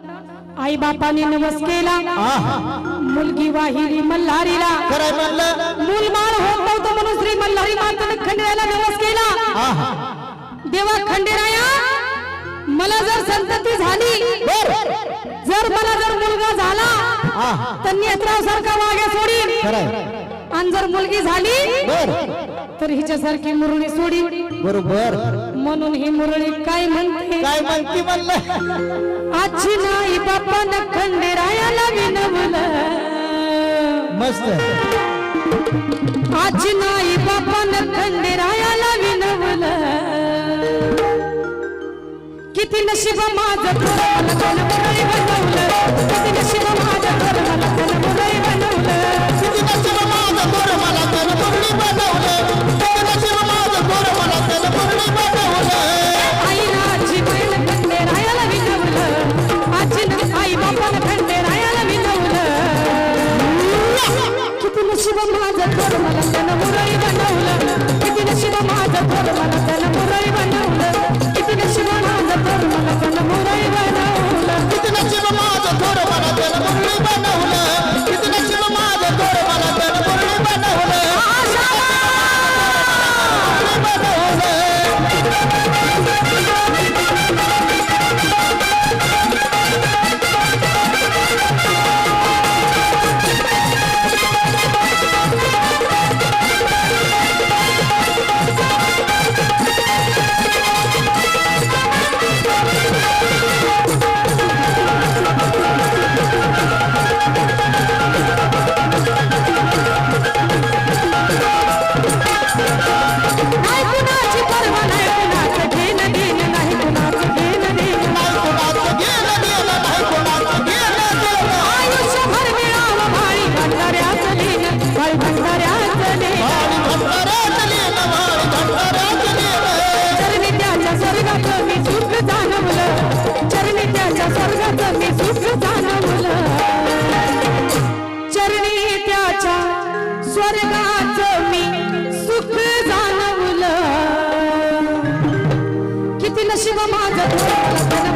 आई बापाने नवस केला. मुलगी वाहिली मल्हारीला. मूलमाळ होत नव्हतं म्हणून श्री मल्हारी माताने खंडेराला नवस केला. देवा खंडेराया मला जर संतती झाली जर मला जर मुलगा झाला तर नेत्राव सारखा वाग्या सोडीन आणि जर मुलगी झाली तर हिच्यासारखी मुरणी सोडी बरोबर. म्हणून ही मुरळी काय म्हणते? काय म्हणते म्हणलं? आजी नाही बाप्पा न खंडेरायाला विनवलं. मस्त. आजी नाही बाप्पा न खंडेरायाला विनवलं. किती नशीब माझं मुरळी बनवलं? किती नशीब नशिब माझं थोर मला त्यानं मुरळी बनवलं किती नशिब माझं थोर मला त्यानं मुरळी बनवलं किती नशिब माझं थोर मला सुख जाणवलं. किती माझं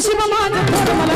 சிவமான போதுமல